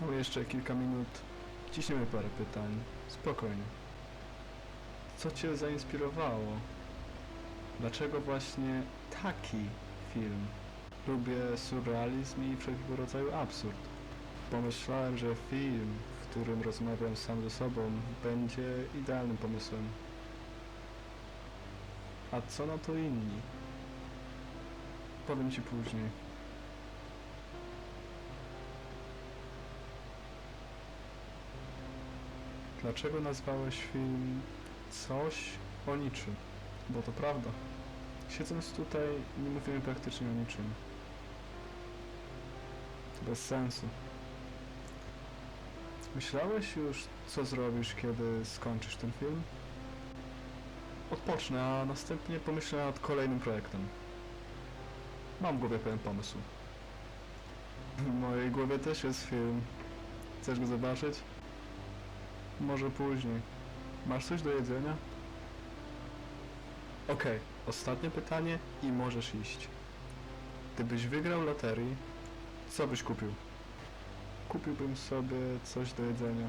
Mamy jeszcze kilka minut. Ciśniemy parę pytań. Spokojnie. Co Cię zainspirowało? Dlaczego właśnie taki film? Lubię surrealizm i wszelkiego rodzaju absurd. Pomyślałem, że film, w którym rozmawiam sam ze sobą, będzie idealnym pomysłem. A co na to inni? Powiem Ci później. Dlaczego nazwałeś film Coś o niczym? Bo to prawda. Siedząc tutaj, nie mówimy praktycznie o niczym. Bez sensu. Myślałeś już, co zrobisz, kiedy skończysz ten film? Odpocznę, a następnie pomyślę nad kolejnym projektem. Mam w głowie pewien pomysł. W mojej głowie też jest film. Chcesz go zobaczyć? Może później. Masz coś do jedzenia? Okej, ostatnie pytanie i możesz iść. Gdybyś wygrał loterii, co byś kupił? Kupiłbym sobie coś do jedzenia.